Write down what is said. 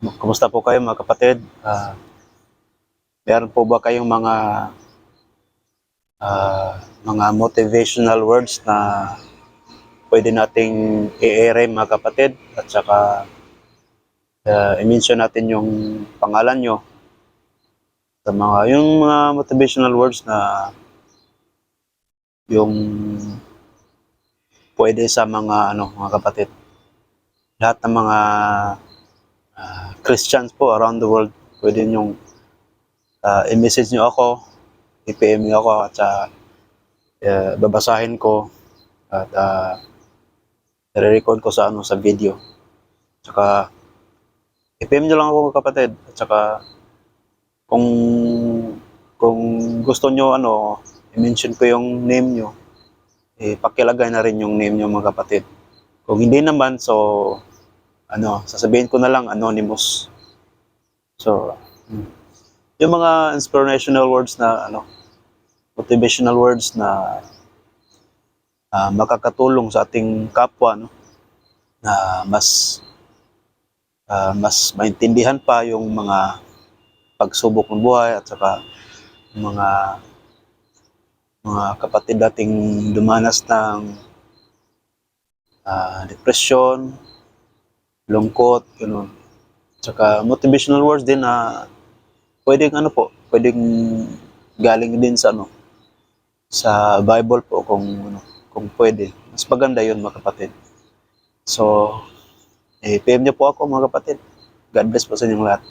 Kumusta po kayo mga kapatid? Ah, meron po ba kayong mga ah, mga motivational words na pwede nating i-air mga kapatid? At saka uh, i-mention natin yung pangalan nyo. Sa mga yung mga motivational words na yung pwede sa mga ano mga kapatid. Lahat ng mga Christians po around the world pwede yung i-message nyo ako i-PM nyo ako at saka uh, babasahin ko at uh, record ko sa ano sa video. Tsaka i-PM nyo lang ako mga kapatid. At saka kung kung gusto nyo ano i-mention ko yung name nyo eh, pakilagay na rin yung name nyo mga kapatid. Kung hindi naman so ano sasabihin ko na lang anonymous so hmm. yung mga inspirational words na ano motivational words na ah, makakatulong sa ating kapwa no na mas ah, mas maintindihan pa yung mga pagsubok ng buhay at saka mga mga kapatid dating dumanas ng ah, depression, lungkot, gano'n. Tsaka motivational words din na pwedeng ano po, pwedeng galing din sa ano, sa Bible po kung ano, kung pwede. Mas maganda 'yun mga kapatid. So, eh, PM niyo po ako mga kapatid. God bless po sa inyong lahat.